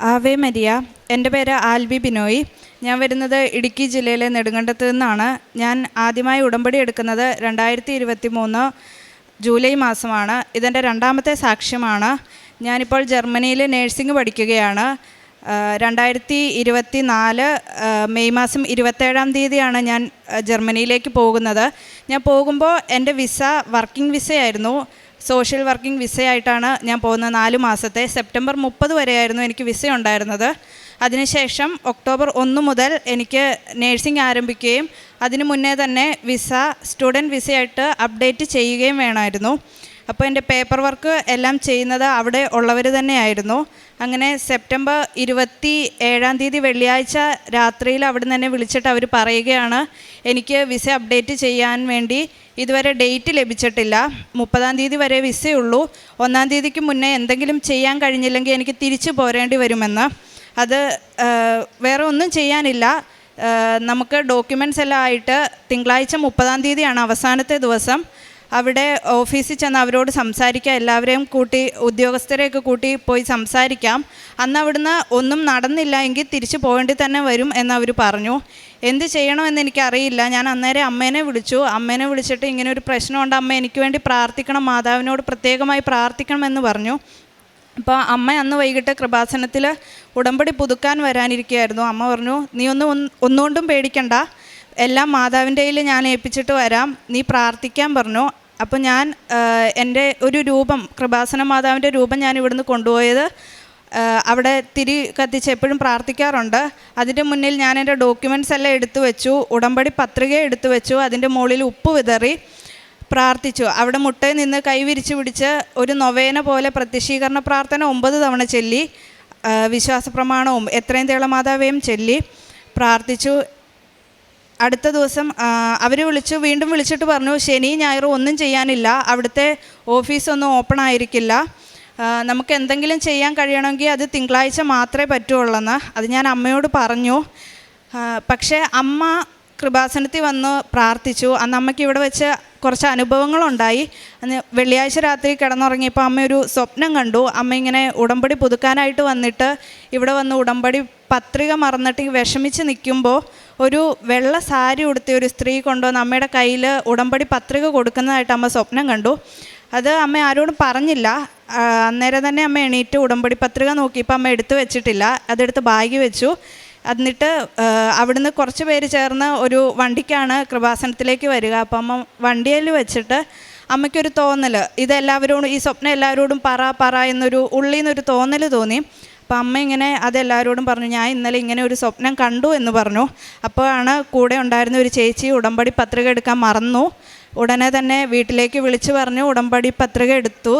Ave Maria. എന്റെ പേര് ആൽബി ബിനോയി. ഞാൻ വരുന്നത് ഇടുക്കി ജില്ലയിലെ നെടുങ്കണ്ടത്ത് നിന്നാണ്. ഞാൻ ആദ്യമായി ഉടമ്പടി എടുക്കുന്നത് രണ്ടായിരത്തി ഇരുപത്തി മൂന്ന് ജൂലൈ മാസമാണ്. ഇതെന്റെ രണ്ടാമത്തെ സാക്ഷ്യമാണ്. ഞാനിപ്പോൾ ജർമ്മനിയിൽ നേഴ്സിംഗ് പഠിക്കുകയാണ്. രണ്ടായിരത്തി ഇരുപത്തി നാല് മെയ് മാസം ഇരുപത്തേഴാം തീയതിയാണ് ഞാൻ ജർമ്മനിയിലേക്ക് പോകുന്നത്. ഞാൻ പോകുമ്പോൾ എന്റെ വിസ വർക്കിംഗ് വിസയായിരുന്നു. സോഷ്യൽ വർക്കിംഗ് വിസയായിട്ടാണ് ഞാൻ പോകുന്നത് നാല് മാസത്തെ. സെപ്റ്റംബർ മുപ്പത് വരെയായിരുന്നു എനിക്ക് വിസ ഉണ്ടായിരുന്നത്. അതിനുശേഷം ഒക്ടോബർ ഒന്ന് മുതൽ എനിക്ക് നേഴ്സിംഗ് ആരംഭിക്കുകയും അതിനു മുന്നേ തന്നെ വിസ സ്റ്റുഡന്റ് വിസയായിട്ട് അപ്ഡേറ്റ് ചെയ്യുകയും വേണമായിരുന്നു. അപ്പോൾ എന്റെ പേപ്പർ വർക്ക് എല്ലാം ചെയ്യുന്നത് അവിടെ ഉള്ളവർ തന്നെയായിരുന്നു. അങ്ങനെ സെപ്റ്റംബർ ഇരുപത്തി ഏഴാം തീയതി വെള്ളിയാഴ്ച രാത്രിയിൽ അവിടെ നിന്ന് തന്നെ വിളിച്ചിട്ട് അവർ പറയുകയാണ് എനിക്ക് വിസ അപ്ഡേറ്റ് ചെയ്യാൻ വേണ്ടി ഇതുവരെ ഡേറ്റ് ലഭിച്ചിട്ടില്ല. മുപ്പതാം തീയതി വരെ വിസയുള്ളൂ. ഒന്നാം തീയതിക്ക് മുന്നേ എന്തെങ്കിലും ചെയ്യാൻ കഴിഞ്ഞില്ലെങ്കിൽ എനിക്ക് തിരിച്ചു പോരേണ്ടി വരുമെന്ന്. അത് വേറെ ഒന്നും ചെയ്യാനില്ല. നമുക്ക് ഡോക്യുമെന്റ്സ് എല്ലാം ആയിട്ട് തിങ്കളാഴ്ച മുപ്പതാം തീയതിയാണ് അവസാനത്തെ ദിവസം. അവിടെ ഓഫീസിൽ ചെന്ന് അവരോട് സംസാരിക്കാം എല്ലാവരെയും കൂട്ടി ഉദ്യോഗസ്ഥരെയൊക്കെ കൂട്ടി പോയി സംസാരിക്കാം. അന്ന് അവിടുന്ന് ഒന്നും നടന്നില്ല എങ്കിൽ തിരിച്ചു പോകേണ്ടി തന്നെ വരും എന്നവർ പറഞ്ഞു. എന്ത് ചെയ്യണമെന്ന് എനിക്കറിയില്ല. ഞാൻ അന്നേരം അമ്മേനെ വിളിച്ചു. അമ്മേനെ വിളിച്ചിട്ട് ഇങ്ങനെ ഒരു പ്രശ്നമുണ്ട്. അമ്മ എനിക്ക് വേണ്ടി പ്രാർത്ഥിക്കണം. മാതാവിനോട് പ്രത്യേകമായി പ്രാർത്ഥിക്കണമെന്ന് പറഞ്ഞു. അപ്പോൾ അമ്മ അന്ന് വൈകിട്ട് കൃപാസനത്തിൽ ഉടമ്പടി പുതുക്കാൻ വരാനിരിക്കുകയായിരുന്നു. അമ്മ പറഞ്ഞു നീ ഒന്ന് ഒന്ന് ഒന്നുകൊണ്ടും പേടിക്കണ്ട. എല്ലാം മാതാവിന്റെ കയ്യിൽ ഞാൻ ഏൽപ്പിച്ചിട്ട് വരാം. നീ പ്രാർത്ഥിക്കാൻ പറഞ്ഞു. അപ്പോൾ ഞാൻ എന്റെ ഒരു രൂപം കൃപാസന മാതാവിന്റെ രൂപം ഞാൻ ഇവിടുന്ന് കൊണ്ടുപോയത് അവിടെ തിരി കത്തിച്ച് എപ്പോഴും പ്രാർത്ഥിക്കാറുണ്ട്. അതിന്റെ മുന്നിൽ ഞാൻ എന്റെ ഡോക്യുമെന്റ്സ് എല്ലാം എടുത്തു വെച്ചു ഉടമ്പടി പത്രിക എടുത്തു വെച്ചു അതിന്റെ മുകളിൽ ഉപ്പ് വിതറി പ്രാർത്ഥിച്ചു. അവിടെ മുട്ടയിൽ നിന്ന് കൈവിരിച്ച് പിടിച്ച് ഒരു നൊവേന പോലെ പ്രത്യക്ഷീകരണ പ്രാർത്ഥന ഒമ്പത് തവണ ചൊല്ലി വിശ്വാസപ്രമാണവും വിശ്വാസ പ്രമാണവും എത്രയും തേളമാതാവേയും ചൊല്ലി പ്രാർത്ഥിച്ചു. അടുത്ത ദിവസം അവർ വിളിച്ചു വീണ്ടും വിളിച്ചിട്ട് പറഞ്ഞു ശനി ഞായറും ഒന്നും ചെയ്യാനില്ല. അവിടുത്തെ ഓഫീസൊന്നും ഓപ്പൺ ആയിരിക്കില്ല. നമുക്ക് എന്തെങ്കിലും ചെയ്യാൻ കഴിയണമെങ്കിൽ അത് തിങ്കളാഴ്ച മാത്രമേ പറ്റുള്ളൂ അത് ഞാൻ അമ്മയോട് പറഞ്ഞു. പക്ഷേ അമ്മ കൃപാസനത്തിൽ വന്ന് പ്രാർത്ഥിച്ചു. അന്ന് അമ്മയ്ക്ക് ഇവിടെ വെച്ച് കുറച്ച് അനുഭവങ്ങളുണ്ടായി. അന്ന് വെള്ളിയാഴ്ച രാത്രി കിടന്നുറങ്ങിയപ്പോൾ അമ്മ ഒരു സ്വപ്നം കണ്ടു. അമ്മ ഇങ്ങനെ ഉടമ്പടി പുതുക്കാനായിട്ട് വന്നിട്ട് ഇവിടെ വന്ന് ഉടമ്പടി പത്രിക മറന്നിട്ട് വിഷമിച്ച് നിൽക്കുമ്പോൾ ഒരു വെള്ള സാരി ഉടുത്തിയ ഒരു സ്ത്രീ കൊണ്ടുവന്ന് അമ്മയുടെ കയ്യിൽ ഉടമ്പടി പത്രിക കൊടുക്കുന്നതായിട്ട് അമ്മ സ്വപ്നം കണ്ടു. അത് അമ്മ ആരോടും പറഞ്ഞില്ല. അന്നേരം തന്നെ അമ്മ എണീറ്റ് ഉടമ്പടി പത്രിക നോക്കിയപ്പോൾ അമ്മ എടുത്തു വെച്ചിട്ടില്ല. അതെടുത്ത് ബാഗ് വെച്ചു. എന്നിട്ട് അവിടുന്ന് കുറച്ച് പേര് ചേർന്ന് ഒരു വണ്ടിക്കാണ് കൃപാസനത്തിലേക്ക് വരിക. അപ്പം അമ്മ വണ്ടിയിൽ വെച്ചിട്ട് അമ്മയ്ക്കൊരു തോന്നൽ ഇതെല്ലാവരോടും ഈ സ്വപ്നം എല്ലാവരോടും പറ പറ എന്നൊരു ഉള്ളിൽ നിന്നൊരു തോന്നൽ തോന്നി. അപ്പം അമ്മ ഇങ്ങനെ അതെല്ലാവരോടും പറഞ്ഞു ഞാൻ ഇന്നലെ ഇങ്ങനെ ഒരു സ്വപ്നം കണ്ടു എന്ന് പറഞ്ഞു. അപ്പോഴാണ് കൂടെ ഉണ്ടായിരുന്ന ഒരു ചേച്ചി ഉടമ്പടി പത്രിക എടുക്കാൻ മറന്നു. ഉടനെ തന്നെ വീട്ടിലേക്ക് വിളിച്ചു പറഞ്ഞു ഉടമ്പടി പത്രിക എടുത്തു.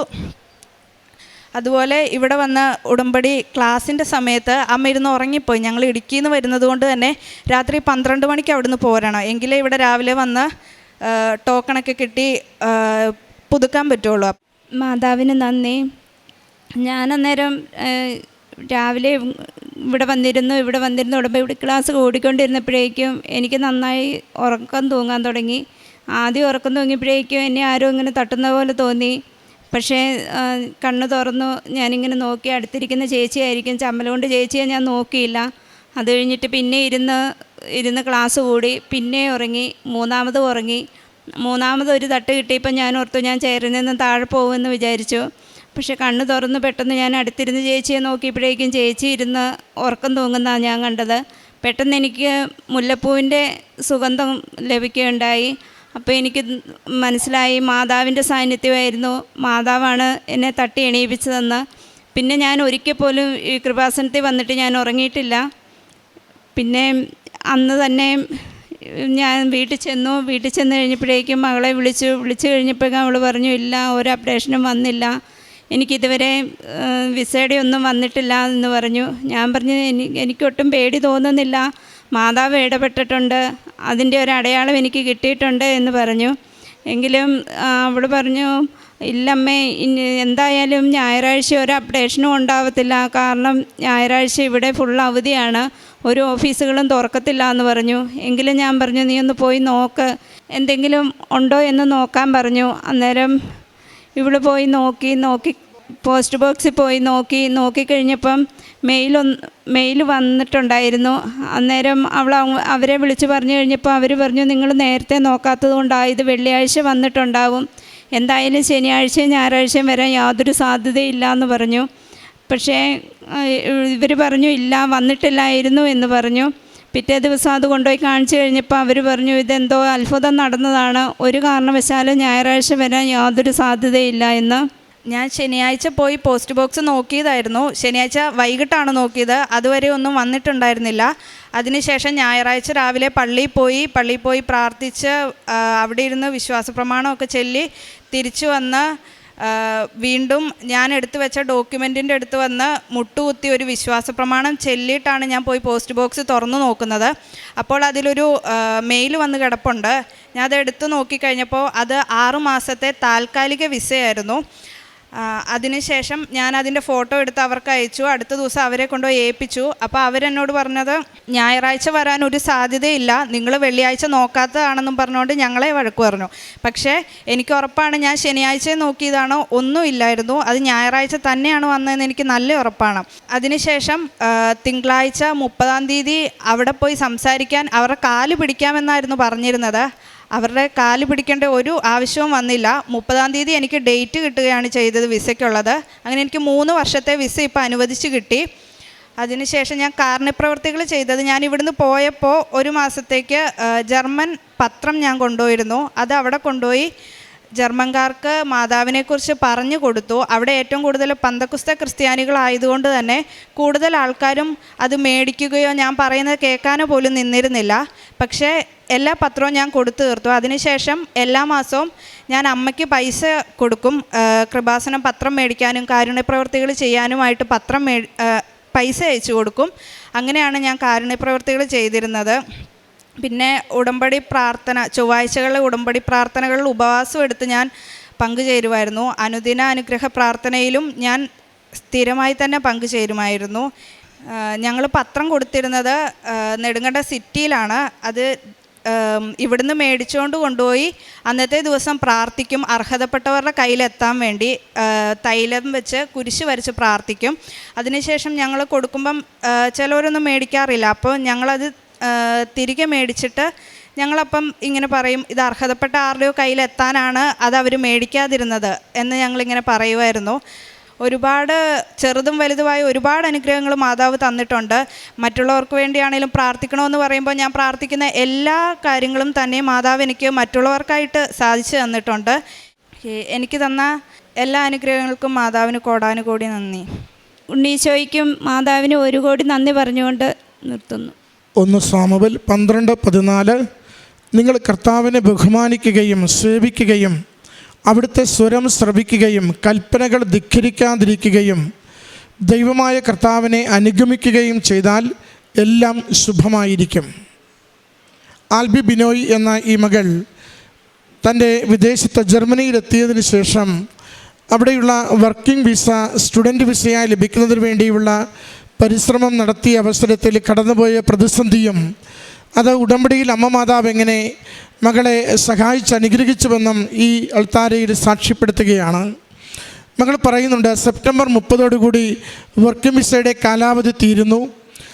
അതുപോലെ ഇവിടെ വന്ന ഉടമ്പടി ക്ലാസ്സിന്റെ സമയത്ത് അമ്മ ഇരുന്ന് ഉറങ്ങിപ്പോയി. ഞങ്ങൾ ഇടുക്കിയിൽ നിന്ന് വരുന്നത് കൊണ്ട് തന്നെ രാത്രി പന്ത്രണ്ട് മണിക്ക് അവിടുന്ന് പോരണം. എങ്കിലേ ഇവിടെ രാവിലെ വന്ന് ടോക്കണൊക്കെ കിട്ടി പുതുക്കാൻ പറ്റുള്ളൂ. മാതാവിന് നന്ദി. ഞാൻ അന്നേരം രാവിലെ ഇവിടെ വന്നിരുന്നു ഇവിടെ വന്നിരുന്നു ഉടമ്പടി ക്ലാസ് ഓടിക്കൊണ്ടിരുന്നപ്പോഴേക്കും എനിക്ക് നന്നായി ഉറക്കം തൂങ്ങാൻ തുടങ്ങി. ആദ്യം ഉറക്കം തൂങ്ങിയപ്പോഴേക്കും എന്നെ ആരും ഇങ്ങനെ തട്ടുന്ന പോലെ തോന്നി. പക്ഷേ കണ്ണു കണ്ണ് തുറന്നു ഞാനിങ്ങനെ നോക്കി അടുത്തിരിക്കുന്ന ചേച്ചിയായിരിക്കും ചമ്മലുകൊണ്ട് ചേച്ചിയെ ഞാൻ നോക്കിയില്ല. അത് കഴിഞ്ഞിട്ട് പിന്നെ ഇരുന്ന് ഇരുന്ന് ക്ലാസ് കൂടി പിന്നെ ഉറങ്ങി മൂന്നാമത് ഉറങ്ങി. മൂന്നാമത് ഒരു തട്ട് കിട്ടിയപ്പോൾ ഞാൻ ഓർത്തു ഞാൻ ചെയറിൽ നിന്ന് താഴെ പോകുമെന്ന് വിചാരിച്ചു. പക്ഷെ കണ്ണ് തുറന്ന് പെട്ടെന്ന് ഞാൻ അടുത്തിരുന്ന് ചേച്ചിയെ നോക്കിയപ്പോഴേക്കും ചേച്ചി ഇരുന്ന് ഉറക്കം തൂങ്ങുന്നതാണ് ഞാൻ കണ്ടത്. പെട്ടെന്ന് എനിക്ക് മുല്ലപ്പൂവിന്റെ സുഗന്ധം ലഭിക്കുകയുണ്ടായി. അപ്പോൾ എനിക്ക് മനസ്സിലായി മാതാവിന്റെ സാന്നിധ്യമായിരുന്നു. മാതാവാണ് എന്നെ തട്ടി എണീപ്പിച്ചതെന്ന്. പിന്നെ ഞാൻ ഒരിക്കൽ പോലും ഈ കൃപാസനത്തിൽ വന്നിട്ട് ഞാൻ ഉറങ്ങിയിട്ടില്ല. പിന്നെ അന്ന് തന്നെ ഞാൻ വീട്ടിൽ ചെന്നു. വീട്ടിൽ ചെന്ന് കഴിഞ്ഞപ്പോഴേക്കും മകളെ വിളിച്ചു. വിളിച്ചു കഴിഞ്ഞപ്പോഴേക്കും അവൾ പറഞ്ഞു ഇല്ല ഒരു അപ്ഡേഷനും വന്നില്ല. എനിക്കിതുവരെ വിസയുടെ ഒന്നും വന്നിട്ടില്ല എന്ന് പറഞ്ഞു. ഞാൻ പറഞ്ഞു എനിക്ക് എനിക്കൊട്ടും പേടി തോന്നുന്നില്ല. മാതാവ് ഇടപെട്ടിട്ടുണ്ട്. അതിന്റെ ഒരു അടയാളം എനിക്ക് കിട്ടിയിട്ടുണ്ട് എന്ന് പറഞ്ഞു. എങ്കിലും അവൾ പറഞ്ഞു ഇല്ലമ്മേ ഇനി എന്തായാലും ഞായറാഴ്ച ഒരു അപ്ഡേഷനും ഉണ്ടാവത്തില്ല. കാരണം ഞായറാഴ്ച ഇവിടെ ഫുൾ അവധിയാണ്. ഒരു ഓഫീസുകളും തുറക്കത്തില്ല എന്ന് പറഞ്ഞു. എങ്കിലും ഞാൻ പറഞ്ഞു നീ ഒന്ന് പോയി നോക്ക്. എന്തെങ്കിലും ഉണ്ടോ എന്ന് നോക്കാൻ പറഞ്ഞു. അന്നേരം ഇവൾ പോയി നോക്കി നോക്കി പോസ്റ്റ് ബോക്സിൽ പോയി നോക്കി നോക്കിക്കഴിഞ്ഞപ്പം മെയിൽ ഒന്ന് മെയിൽ വന്നിട്ടുണ്ടായിരുന്നു. അന്നേരം അവൾ അവരെ വിളിച്ച് പറഞ്ഞു കഴിഞ്ഞപ്പോൾ അവർ പറഞ്ഞു നിങ്ങൾ നേരത്തെ നോക്കാത്തത് കൊണ്ടാണ് ഇത് വെള്ളിയാഴ്ച വന്നിട്ടുണ്ടാവും. എന്തായാലും ശനിയാഴ്ചയും ഞായറാഴ്ചയും വരാൻ യാതൊരു സാധ്യതയില്ല എന്ന് പറഞ്ഞു. പക്ഷേ ഇവർ പറഞ്ഞു ഇല്ല വന്നിട്ടില്ലായിരുന്നു എന്ന് പറഞ്ഞു. പിറ്റേ ദിവസം അത് കൊണ്ടുപോയി കാണിച്ചു കഴിഞ്ഞപ്പോൾ അവർ പറഞ്ഞു ഇതെന്തോ അത്ഭുതം നടന്നതാണ്. ഒരു കാരണവശാലും ഞായറാഴ്ച വരാൻ യാതൊരു സാധ്യതയില്ല എന്ന് ഞാൻ ശനിയാഴ്ച പോയി പോസ്റ്റ് ബോക്സ് നോക്കിയതായിരുന്നു. ശനിയാഴ്ച വൈകിട്ടാണ് നോക്കിയത്. അതുവരെ ഒന്നും വന്നിട്ടുണ്ടായിരുന്നില്ല. അതിനുശേഷം ഞായറാഴ്ച രാവിലെ പള്ളിയിൽ പോയി പള്ളിയിൽ പോയി പ്രാർത്ഥിച്ച് അവിടെ ഇരുന്ന് വിശ്വാസ പ്രമാണമൊക്കെ ചൊല്ലി തിരിച്ചു വന്ന് വീണ്ടും ഞാൻ എടുത്തു വെച്ച ഡോക്യുമെന്റിന്റെ അടുത്ത് വന്ന് മുട്ടുകുത്തി ഒരു വിശ്വാസ പ്രമാണം ചെല്ലിയിട്ടാണ് ഞാൻ പോയി പോസ്റ്റ് ബോക്സ് തുറന്നു നോക്കുന്നത്. അപ്പോൾ അതിലൊരു മെയിൽ വന്ന് കിടപ്പുണ്ട്. ഞാൻ അത് എടുത്ത് നോക്കിക്കഴിഞ്ഞപ്പോൾ അത് ആറു മാസത്തെ താൽക്കാലിക വിസയായിരുന്നു. അതിനുശേഷം ഞാൻ അതിന്റെ ഫോട്ടോ എടുത്ത് അവർക്ക് അയച്ചു. അടുത്ത ദിവസം അവരെ കൊണ്ടുപോയി ഏൽപ്പിച്ചു. അപ്പോൾ അവരെന്നോട് പറഞ്ഞത് ഞായറാഴ്ച വരാൻ ഒരു സാധ്യതയില്ല. നിങ്ങൾ വെള്ളിയാഴ്ച നോക്കാത്തതാണെന്നും പറഞ്ഞുകൊണ്ട് ഞങ്ങളെ വഴക്ക് പറഞ്ഞു. പക്ഷേ എനിക്ക് ഉറപ്പാണ് ഞാൻ ശനിയാഴ്ച നോക്കിയതാണോ? ഒന്നുമില്ലായിരുന്നു അത് ഞായറാഴ്ച തന്നെയാണ് വന്നതെന്ന് എനിക്ക് നല്ല ഉറപ്പാണ്. അതിനുശേഷം തിങ്കളാഴ്ച മുപ്പതാം തീയതി അവിടെ പോയി സംസാരിക്കാൻ അവരുടെ കാൽ പിടിക്കാമെന്നായിരുന്നു പറഞ്ഞിരുന്നത്. അവരുടെ കാൽ പിടിക്കേണ്ട ഒരു ആവശ്യവും വന്നില്ല. മുപ്പതാം തീയതി എനിക്ക് ഡേറ്റ് കിട്ടുകയാണ് ചെയ്തത് വിസയ്ക്കുള്ളത്. അങ്ങനെ എനിക്ക് മൂന്ന് വർഷത്തെ വിസ ഇപ്പോൾ അനുവദിച്ച് കിട്ടി. അതിനുശേഷം ഞാൻ കാരണപ്രവർത്തികൾ ചെയ്തത് ഞാൻ ഇവിടുന്ന് പോയപ്പോൾ ഒരു മാസത്തേക്ക് ജർമ്മൻ പത്രം ഞാൻ കൊണ്ടുപോയിരുന്നു. അത് അവിടെ കൊണ്ടുപോയി ജർമ്മൻകാർക്ക് മാതാവിനെക്കുറിച്ച് പറഞ്ഞു കൊടുത്തു. അവിടെ ഏറ്റവും കൂടുതൽ പന്തക്കുസ്ത ക്രിസ്ത്യാനികളായതുകൊണ്ട് തന്നെ കൂടുതൽ ആൾക്കാരും അത് മേടിക്കുകയോ ഞാൻ പറയുന്നത് കേൾക്കാനോ പോലും നിന്നിരുന്നില്ല. പക്ഷേ എല്ലാ പത്രവും ഞാൻ കൊടുത്തു തീർത്തു. അതിനുശേഷം എല്ലാ മാസവും ഞാൻ അമ്മയ്ക്ക് പൈസ കൊടുക്കും. കൃപാസനം പത്രം മേടിക്കാനും കാരുണ്യപ്രവർത്തികൾ ചെയ്യാനുമായിട്ട് പത്രം പൈസ അയച്ചു കൊടുക്കും. അങ്ങനെയാണ് ഞാൻ കാരുണ്യപ്രവർത്തികൾ ചെയ്തിരുന്നത്. പിന്നെ ഉടമ്പടി പ്രാർത്ഥന ചൊവ്വാഴ്ചകളിലെ ഉടമ്പടി പ്രാർത്ഥനകളിൽ ഉപവാസം എടുത്ത് ഞാൻ പങ്കുചേരുമായിരുന്നു. അനുദിന അനുഗ്രഹ പ്രാർത്ഥനയിലും ഞാൻ സ്ഥിരമായി തന്നെ പങ്കുചേരുമായിരുന്നു. ഞങ്ങൾ പത്രം കൊടുത്തിരുന്നത് നെടുങ്കണ്ട സിറ്റിയിലാണ്. അത് ഇവിടുന്ന് മേടിച്ചുകൊണ്ട് കൊണ്ടുപോയി അന്നത്തെ ദിവസം പ്രാർത്ഥിക്കും. അർഹതപ്പെട്ടവരുടെ കയ്യിലെത്താൻ വേണ്ടി തൈലം വെച്ച് കുരിശ് വരച്ച് പ്രാർത്ഥിക്കും. അതിനുശേഷം ഞങ്ങൾ കൊടുക്കുമ്പം ചിലവരൊന്നും മേടിക്കാറില്ല. അപ്പോൾ ഞങ്ങളത് തിരികെ മേടിച്ചിട്ട് ഞങ്ങളപ്പം ഇങ്ങനെ പറയും ഇത് അർഹതപ്പെട്ട ആരുടെയോ കയ്യിലെത്താനാണ് അത് അവർ മേടിക്കാതിരുന്നത് എന്ന് ഞങ്ങളിങ്ങനെ പറയുമായിരുന്നു ഒരുപാട് ചെറുതും വലുതുമായ ഒരുപാട് അനുഗ്രഹങ്ങൾ മാതാവ് തന്നിട്ടുണ്ട്. മറ്റുള്ളവർക്ക് വേണ്ടിയാണെങ്കിലും പ്രാർത്ഥിക്കണമെന്ന് പറയുമ്പോൾ ഞാൻ പ്രാർത്ഥിക്കുന്ന എല്ലാ കാര്യങ്ങളും തന്നെ മാതാവ് എനിക്ക് മറ്റുള്ളവർക്കായിട്ട് സാധിച്ചു തന്നിട്ടുണ്ട്. എനിക്ക് തന്ന എല്ലാ അനുഗ്രഹങ്ങൾക്കും മാതാവിന് കോടാനുകോടി നന്ദി. ഉണ്ണീശോയ്ക്കും മാതാവിന് ഒരു കോടി നന്ദി പറഞ്ഞുകൊണ്ട് നിർത്തുന്നു. ഒന്ന് സാമുവൽ പന്ത്രണ്ട് പതിനാല്. നിങ്ങൾ കർത്താവിനെ ബഹുമാനിക്കുകയും സേവിക്കുകയും അവിടുത്തെ സ്വരം ശ്രവിക്കുകയും കൽപ്പനകൾ ധിഖരിക്കാതിരിക്കുകയും ദൈവമായ കർത്താവിനെ അനുഗമിക്കുകയും ചെയ്താൽ എല്ലാം ശുഭമായിരിക്കും. ആൽബി ബിനോയ് എന്ന ഈ മകൾ തന്റെ വിദേശത്ത് ജർമ്മനിയിലെത്തിയതിന് ശേഷം അവിടെയുള്ള വർക്കിംഗ് വിസ സ്റ്റുഡന്റ് വിസയായി ലഭിക്കുന്നതിന് വേണ്ടിയുള്ള പരിശ്രമം നടത്തിയ അവസരത്തിൽ കടന്നുപോയ പ്രതിസന്ധിയും അത് ഉടമ്പടിയിൽ അമ്മ മാതാവ് എങ്ങനെ മകളെ സഹായിച്ച് അനുഗ്രഹിച്ചുവെന്നും ഈ അൾത്താരയിൽ സാക്ഷ്യപ്പെടുത്തുകയാണ്. മകൾ പറയുന്നുണ്ട് സെപ്റ്റംബർ മുപ്പതോടുകൂടി വർക്കിംഗ് വിസയുടെ കാലാവധി തീരുന്നു.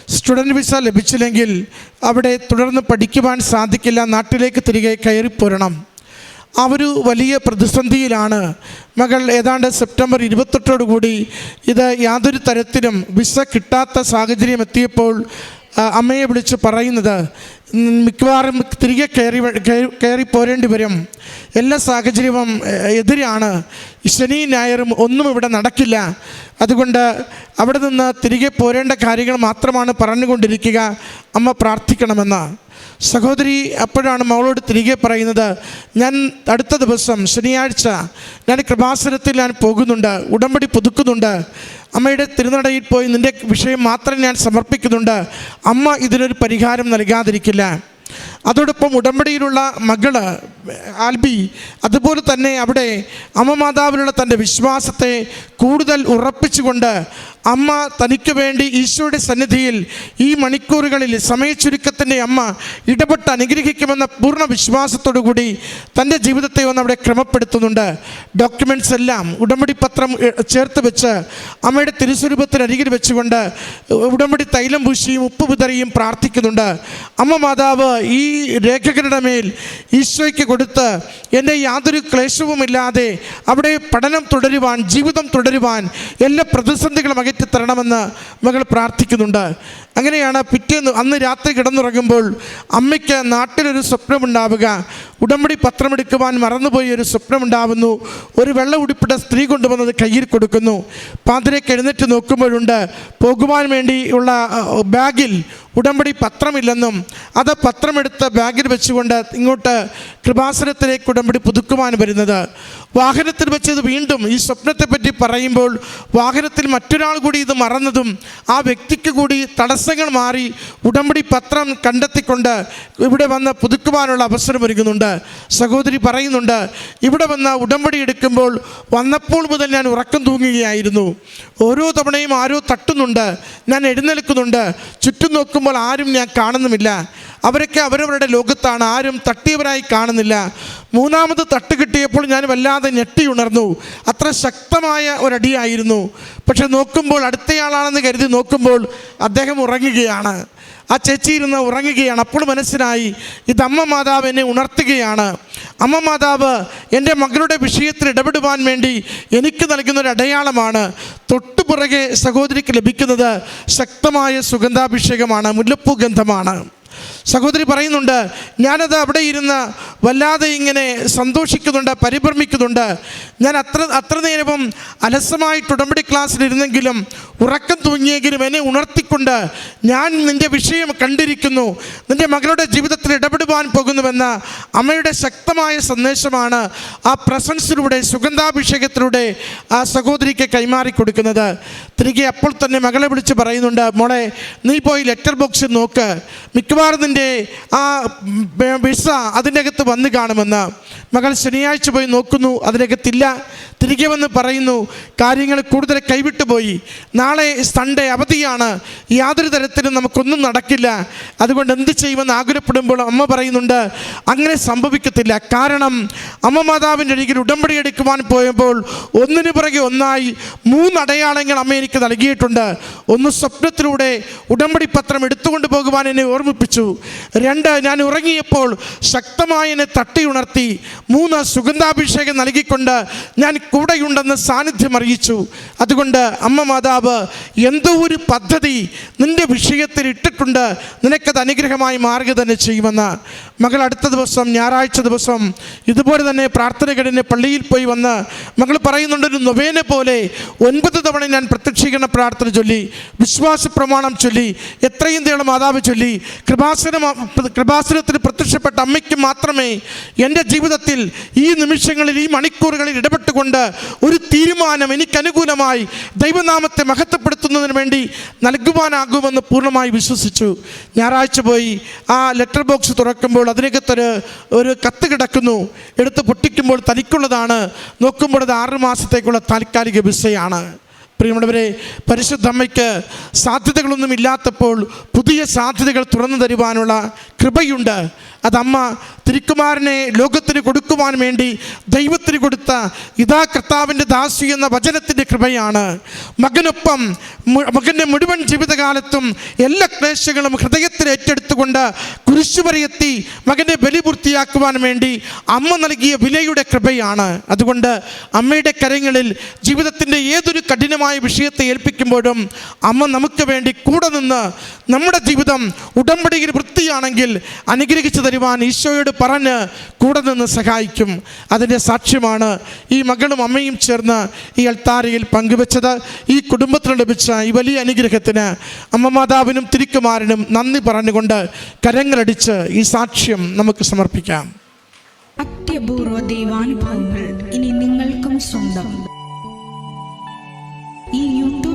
സ്റ്റുഡന്റ് വിസ ലഭിച്ചില്ലെങ്കിൽ അവിടെ തുടർന്ന് പഠിക്കുവാൻ സാധിക്കില്ല. നാട്ടിലേക്ക് തിരികെ കയറിപ്പോരണം. ആ ഒരു വലിയ പ്രതിസന്ധിയിലാണ്. മകൾ ഏതാണ്ട് സെപ്റ്റംബർ ഇരുപത്തെട്ടോടുകൂടി ഇത് യാതൊരു തരത്തിലും വിസ കിട്ടാത്ത സാഹചര്യം എത്തിയപ്പോൾ അമ്മയെ വിളിച്ച് പറയുന്നത് മിക്കവാറും തിരികെ കയറി കയറി പോരേണ്ടി വരും. എല്ലാ സാഹചര്യവും എതിരാണ്. ശനി ഞായറും ഒന്നും ഇവിടെ നടക്കില്ല. അതുകൊണ്ട് അവിടെ നിന്ന് തിരികെ പോരേണ്ട കാര്യങ്ങൾ മാത്രമാണ് പറഞ്ഞുകൊണ്ടിരിക്കുക. അമ്മ പ്രാർത്ഥിക്കണമെന്ന്. സഹോദരി അപ്പോഴാണ് മകളോട് തിരികെ പറയുന്നത് ഞാൻ അടുത്ത ദിവസം ശനിയാഴ്ച ഞാൻ കൃപാസനത്തിൽ ഞാൻ പോകുന്നുണ്ട് ഉടമ്പടി പുതുക്കുന്നുണ്ട്. അമ്മയുടെ തിരുനടയിൽ പോയി നിന്റെ വിഷയം മാത്രം ഞാൻ സമർപ്പിക്കുന്നുണ്ട്. അമ്മ ഇതിനൊരു പരിഹാരം നൽകാതിരിക്കില്ല. അതോടൊപ്പം ഉടമ്പടിയിലുള്ള മകൾ ആൽബി അതുപോലെ തന്നെ അവിടെ അമ്മ മാതാവിലുള്ള തന്റെ വിശ്വാസത്തെ കൂടുതൽ ഉറപ്പിച്ചുകൊണ്ട് അമ്മ തനിക്ക് വേണ്ടി ഈശോയുടെ സന്നിധിയിൽ ഈ മണിക്കൂറുകളിൽ സമയച്ചുരുക്കത്തിന്റെ അമ്മ ഇടപെട്ട് അനുഗ്രഹിക്കുമെന്ന പൂർണ വിശ്വാസത്തോടു കൂടി തന്റെ ജീവിതത്തെ ഒന്ന് അവിടെ ക്രമപ്പെടുത്തുന്നുണ്ട്. ഡോക്യുമെന്റ്സ് എല്ലാം ഉടമ്പടി പത്രം ചേർത്ത് വെച്ച് അമ്മയുടെ തിരുസ്വരൂപത്തിനരികിൽ വെച്ചുകൊണ്ട് ഉടമ്പടി തൈലം പൂശിയും ഉപ്പ് വിതറിയും പ്രാർത്ഥിക്കുന്നുണ്ട്. അമ്മ മാതാവ് ഈ രേഖകളുടെ മേൽ ഈശോയ്ക്ക് കൊടുത്ത് എന്റെ യാതൊരു ക്ലേശവുമില്ലാതെ അവിടെ പഠനം തുടരുവാൻ ജീവിതം തുടരുവാൻ എല്ലാ പ്രതിസന്ധികളും അകറ്റി തരണമെന്ന് മകൾ പ്രാർത്ഥിക്കുന്നുണ്ട്. അങ്ങനെയാണ് പിറ്റേന്ന് അന്ന് രാത്രി കിടന്നുറങ്ങുമ്പോൾ അമ്മയ്ക്ക് നാട്ടിലൊരു സ്വപ്നമുണ്ടാവുക. ഉടമ്പടി പത്രമെടുക്കുവാൻ മറന്നുപോയി ഒരു സ്വപ്നമുണ്ടാവുന്നു. ഒരു വെള്ള ഉടുപ്പിട്ട സ്ത്രീ കൊണ്ടുവന്നത് കയ്യിൽ കൊടുക്കുന്നു. പാതിരേക്ക് എഴുന്നേറ്റ് നോക്കുമ്പോഴുണ്ട്. പോകുവാൻ വേണ്ടിയുള്ള ബാഗിൽ ഉടമ്പടി പത്രമില്ലെന്നും അത് പത്രമെടുത്ത് ബാഗിൽ വെച്ചുകൊണ്ട് ഇങ്ങോട്ട് കൃപാസനത്തിലേക്ക് ഉടമ്പടി പുതുക്കുവാൻ വരുന്നത്. വാഹനത്തിൽ വെച്ചത് വീണ്ടും ഈ സ്വപ്നത്തെപ്പറ്റി പറയുമ്പോൾ വാഹനത്തിൽ മറ്റൊരാൾ കൂടി ഇത് മറന്നതും ആ വ്യക്തിക്ക് കൂടി തടസ്സങ്ങൾ മാറി ഉടമ്പടി പത്രം കണ്ടെത്തിക്കൊണ്ട് ഇവിടെ വന്ന് പുതുക്കുവാനുള്ള അവസരം ഒരുങ്ങുന്നുണ്ട്. സഹോദരി പറയുന്നുണ്ട് ഇവിടെ വന്ന് ഉടമ്പടി എടുക്കുമ്പോൾ വന്നപ്പോൾ മുതൽ ഞാൻ ഉറക്കം തൂങ്ങുകയായിരുന്നു. ഓരോ തവണയും ആരോ തട്ടുന്നുണ്ട് ഞാൻ എഴുന്നേൽക്കുന്നുണ്ട്. ചുറ്റും നോക്കുമ്പോൾ ആരും ഞാൻ കാണുന്നുമില്ല. അവരൊക്കെ അവരവരുടെ ലോകത്താണ്. ആരും തട്ടിയവരായി കാണുന്നില്ല. മൂന്നാമത് തട്ട് കിട്ടിയപ്പോൾ ഞാൻ വല്ലാതെ ഞെട്ടി ഉണർന്നു. അത്ര ശക്തമായ ഒരടിയായിരുന്നു. പക്ഷെ നോക്കുമ്പോൾ അടുത്തയാളാണെന്ന് കരുതി നോക്കുമ്പോൾ അദ്ദേഹം ഉറങ്ങുകയാണ്. ആ ചേച്ചി ഇരുന്ന് ഉറങ്ങുകയാണ്. അപ്പോൾ മനസ്സിലായി ഇത് അമ്മ മാതാവ് എന്നെ ഉണർത്തുകയാണ്. അമ്മ മാതാവ് എന്റെ മകളുടെ വിഷയത്തിൽ ഇടപെടുവാൻ വേണ്ടി എനിക്ക് നൽകുന്ന ഒരു അടയാളമാണ് തൊട്ടുപുറകെ സഹോദരിക്ക് ലഭിക്കുന്നത് ശക്തമായ സുഗന്ധാഭിഷേകമാണ് മുല്ലപ്പൂ ഗന്ധമാണ്. സഹോദരി പറയുന്നുണ്ട് ഞാനത് അവിടെ ഇരുന്ന് വല്ലാതെ ഇങ്ങനെ സന്തോഷിക്കുന്നുണ്ട് പരിഭ്രമിക്കുന്നുണ്ട്. ഞാൻ അത്ര അത്ര നേരവും അലസമായിട്ട് ഉടമ്പടി ക്ലാസ്സിലിരുന്നെങ്കിലും ഉറക്കം തൂങ്ങിയെങ്കിലും എന്നെ ഉണർത്തിക്കൊണ്ട് ഞാൻ നിന്റെ വിഷയം കണ്ടിരിക്കുന്നു. നിന്റെ മകളുടെ ജീവിതത്തിൽ ഇടപെടുവാൻ പോകുന്നുവെന്ന അമ്മയുടെ ശക്തമായ സന്ദേശമാണ് ആ പ്രസൻസിലൂടെ സുഗന്ധാഭിഷേകത്തിലൂടെ ആ സഹോദരിക്ക് കൈമാറി കൊടുക്കുന്നത്. തിരികെ അപ്പോൾ തന്നെ മകളെ വിളിച്ച് പറയുന്നുണ്ട് മോളെ നീ പോയി ലെറ്റർ ബോക്സിൽ നോക്ക്. മിക്കവാറും നിന്റെ ആ ഉം, വിസ അതിന്റെ അകത്ത് വന്ന് കാണുമെന്ന് മകൾ ശനിയാഴ്ച പോയി നോക്കുന്നു അതിനകത്തില്ല. തിരികെ വന്ന് പറയുന്നു കാര്യങ്ങൾ കൂടുതൽ കൈവിട്ടു പോയി. നാളെ സൺഡേ അവധിയാണ്. യാതൊരു തരത്തിലും നമുക്കൊന്നും നടക്കില്ല. അതുകൊണ്ട് എന്ത് ചെയ്യുമെന്ന് ആകുലപ്പെടുമ്പോൾ അമ്മ പറയുന്നുണ്ട് അങ്ങനെ സംഭവിക്കത്തില്ല. കാരണം അമ്മ മാതാവിന്റെ അരികിൽ ഉടമ്പടി എടുക്കുവാൻ പോയപ്പോൾ ഒന്നിനു പുറകെ ഒന്നായി മൂന്നടയാളങ്ങൾ അമ്മ എനിക്ക് നൽകിയിട്ടുണ്ട്. ഒന്ന് സ്വപ്നത്തിലൂടെ ഉടമ്പടി പത്രം എടുത്തുകൊണ്ട് പോകുവാൻ എന്നെ ഓർമ്മിപ്പിച്ചു. രണ്ട് ഞാൻ ഉറങ്ങിയപ്പോൾ ശക്തമായി എന്നെ തട്ടി ഉണർത്തി മൂന്ന് സുഗന്ധാഭിഷേകം നൽകിക്കൊണ്ട് ഞാൻ കൂടെയുണ്ടെന്ന് സാന്നിധ്യം അറിയിച്ചു. അതുകൊണ്ട് അമ്മ മാതാവ് എന്തോ ഒരു പദ്ധതി നിന്റെ വിഷയത്തിൽ ഇട്ടിട്ടുണ്ട്. നിനക്കത് അനുഗ്രഹമായി മാറുക തന്നെ ചെയ്യുമെന്ന്. മകൾ അടുത്ത ദിവസം ഞായറാഴ്ച ദിവസം ഇതുപോലെ തന്നെ പ്രാർത്ഥന കഴിഞ്ഞ് പള്ളിയിൽ പോയി വന്ന് മകൾ പറയുന്നുണ്ട് ഒരു നൊവേനെ പോലെ ഒൻപത് തവണ ഞാൻ പ്രത്യക്ഷീകരണ പ്രാർത്ഥന ചൊല്ലി വിശ്വാസ പ്രമാണം ചൊല്ലി എത്രയും തേള മാതാവ് ചൊല്ലി കൃപാസന കൃപാസനത്തിൽ പ്രത്യക്ഷപ്പെട്ട അമ്മയ്ക്ക് മാത്രമേ എന്റെ ജീവിതത്തിൽ ഈ നിമിഷങ്ങളിൽ ഈ മണിക്കൂറുകളിൽ ഇടപെട്ടുകൊണ്ട് ഒരു തീരുമാനം എനിക്കനുകൂലമായി ദൈവനാമത്തെ മഹത്വപ്പെടുത്തുന്നതിന് വേണ്ടി നൽകുവാനാകുമെന്ന് പൂർണമായി വിശ്വസിച്ചു. ഞായറാഴ്ച പോയി ആ ലെറ്റർ ബോക്സ് തുറക്കുമ്പോൾ അതിനകത്തൊരു ഒരു കത്ത് കിടക്കുന്നു. എടുത്ത് പൊട്ടിക്കുമ്പോൾ തനിക്കുള്ളതാണ്. നോക്കുമ്പോൾ അത് ആറ് മാസത്തേക്കുള്ള താൽക്കാലിക വിസയാണ്. പ്രിയമുള്ളവരെ പരിശുദ്ധ അമ്മയ്ക്ക് സാധ്യതകളൊന്നും ഇല്ലാത്തപ്പോൾ പുതിയ സാധ്യതകൾ തുറന്നു തരുവാനുള്ള കൃപയുണ്ട്. അതമ്മ തിരുക്കുമാരനെ ലോകത്തിന് കൊടുക്കുവാൻ വേണ്ടി ദൈവത്തിന് കൊടുത്ത ഇതാ കർത്താവിന്റെ ദാസി എന്ന വചനത്തിന്റെ കൃപയാണ്. മകനൊപ്പം മകന്റെ മുഴുവൻ ജീവിതകാലത്തും എല്ലാ ക്ലേശങ്ങളും ഹൃദയത്തിൽ ഏറ്റെടുത്തുകൊണ്ട് കുരിശുവരെയെത്തി മകനെ ബലി പൂർത്തിയാക്കുവാൻ വേണ്ടി അമ്മ നൽകിയ വിലയുടെ കൃപയാണ്. അതുകൊണ്ട് അമ്മയുടെ കരങ്ങളിൽ ജീവിതത്തിന്റെ ഏതൊരു കഠിനമായ വിഷയത്തെ ഏൽപ്പിക്കുമ്പോഴും അമ്മ നമുക്ക് വേണ്ടി കൂടെ നിന്ന് നമ്മുടെ ജീവിതം ഉടമ്പടിയിൽ വൃത്തിയാണെങ്കിൽ അനുഗ്രഹിച്ചു തരുവാൻ ഈശോയോട് പറഞ്ഞ് കൂടെ നിന്ന് സഹായിക്കും. അതിന്റെ സാക്ഷ്യമാണ് ഈ മകളും അമ്മയും ചേർന്ന് ഈ അൾത്താരയിൽ പങ്കുവെച്ചത്. ഈ കുടുംബത്തിന് ലഭിച്ച ഈ വലിയ അനുഗ്രഹത്തിന് അമ്മ മാതാവിനും തിരിക്കുമാരനും നന്ദി പറഞ്ഞുകൊണ്ട് കരങ്ങളടിച്ച് ഈ സാക്ഷ്യം നമുക്ക് സമർപ്പിക്കാം. അത്യപൂർവ ദൈവാനുഭവങ്ങൾ ഇനി നിങ്ങൾക്കും സ്വന്തം. ഈ